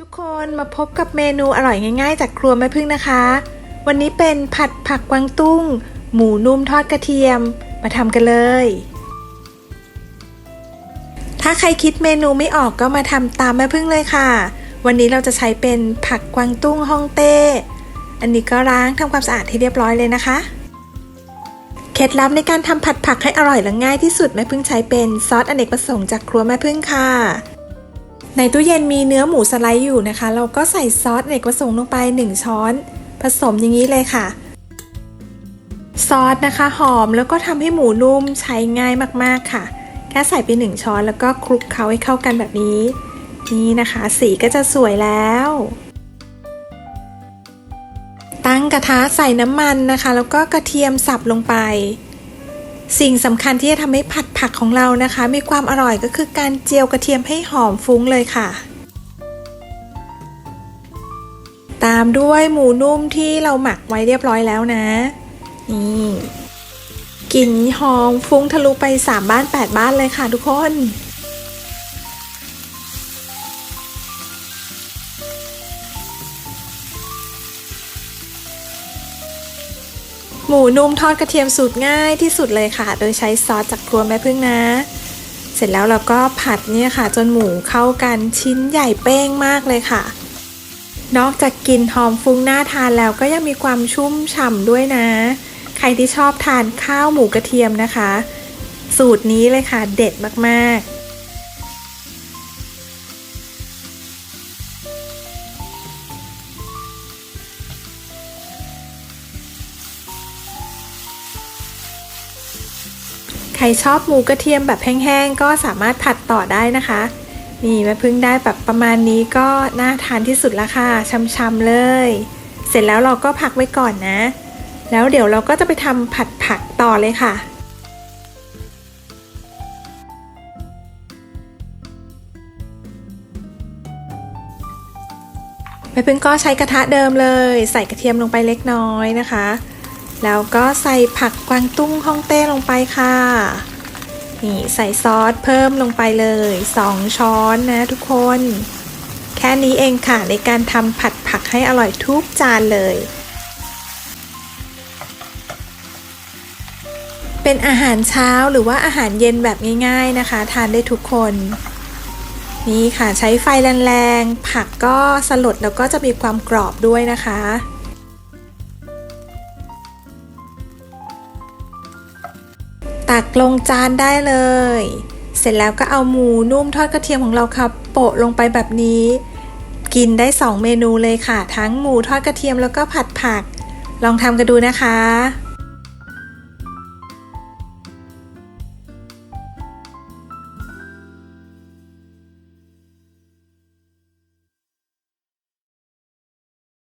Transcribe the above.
ทุกคนมาพบกับเมนูอร่อยง่ายๆ จากครัวแม่พึ่งนะคะ วันนี้เป็นผัดผักกวางตุ้ง หมูนุ่มทอดกระเทียม มาทำกันเลย ถ้าใครคิดเมนูไม่ออกก็มาทำตามแม่พึ่งเลยค่ะ วันนี้เราจะใช้เป็นผักกวางตุ้งฮ่องเต้ อันนี้ก็ล้างทำความสะอาดให้เรียบร้อยเลยนะคะ เคล็ดลับในการทำผัดผักให้อร่อยและง่ายที่สุดแม่พึ่งใช้เป็นซอสอเนกประสงค์จากครัวแม่พึ่งค่ะ ในตู้เย็นมีเนื้อหมูสไลด์อยู่นะคะ เราก็ใส่ซอสเนกประสงค์ลงไป 1 ช้อน ผสมอย่างนี้เลยค่ะ ซอสนะคะหอมแล้วก็ทำให้หมูนุ่มใช้ง่ายมากๆค่ะ แค่ใส่ไป 1 ช้อนแล้วก็คลุกเคล้าให้เข้ากันแบบนี้ นี่นะคะ สีก็จะสวยแล้ว ตั้งกระทะใส่น้ำมันนะคะ แล้วก็กระเทียมสับลงไป สิ่งสำคัญที่จะทำให้ผัดผักของเรานะคะ มีความอร่อยก็คือการเจียวกระเทียมให้หอมฟุ้งเลยค่ะ ตามด้วยหมูนุ่มที่เราหมักไว้เรียบร้อยแล้วนะ นี่กลิ่นหอมฟุ้งทะลุไป 3 บ้าน 8 บ้านเลยค่ะทุกคน หมูนุ่มทอดกระเทียมสูตรง่ายที่สุดเลยค่ะ โดยใช้ซอสจากครัวแม่พึ่งนะ เสร็จแล้วเราก็ผัดเนี่ยค่ะ จนหมูเข้ากันชิ้นใหญ่เป้งมากเลยค่ะ นอกจากกลิ่นหอมฟุ้งน่าทานแล้วก็ยังมีความชุ่มฉ่ำด้วยนะ ใครที่ชอบทานข้าวหมูกระเทียมนะคะ สูตรนี้เลยค่ะเด็ดมากๆ รชอบหมูกระเทียมแบบแห้งๆ ก็สามารถผัดต่อได้นะคะ นี่แม่พึ่งได้แบบประมาณนี้ก็น่าทานที่สุดละค่ะช่ำๆเลย เสร็จแล้วเราก็พักไว้ก่อนนะ แล้วเดี๋ยวเราก็จะไปทำผัดผักต่อเลยค่ะแม่พึ่งก็ใช้กระทะเดิมเลย ใส่กระเทียมลงไปเล็กน้อยนะคะ แล้วก็ใส่ผักกวางตุ้งฮ่องเต้ลงไปค่ะ นี่ใส่ซอสเพิ่มลงไปเลย 2 ช้อนนะทุกคน แค่นี้เองค่ะในการทำผัดผักให้อร่อยทุกจานเลย เป็นอาหารเช้าหรือว่าอาหารเย็นแบบง่าย ๆนะคะ ทานได้ทุกคน นี่ค่ะใช้ไฟแรงๆผักก็สลดแล้วก็จะมีความกรอบด้วยนะคะ ตักลงจานได้เลย เสร็จแล้วก็เอาหมูนุ่มทอดกระเทียมของเราครับ โปะลงไปแบบนี้ กินได้ 2 เมนูเลยค่ะ ทั้งหมูทอดกระเทียมแล้วก็ผัดผัก ลองทำกันดูนะคะ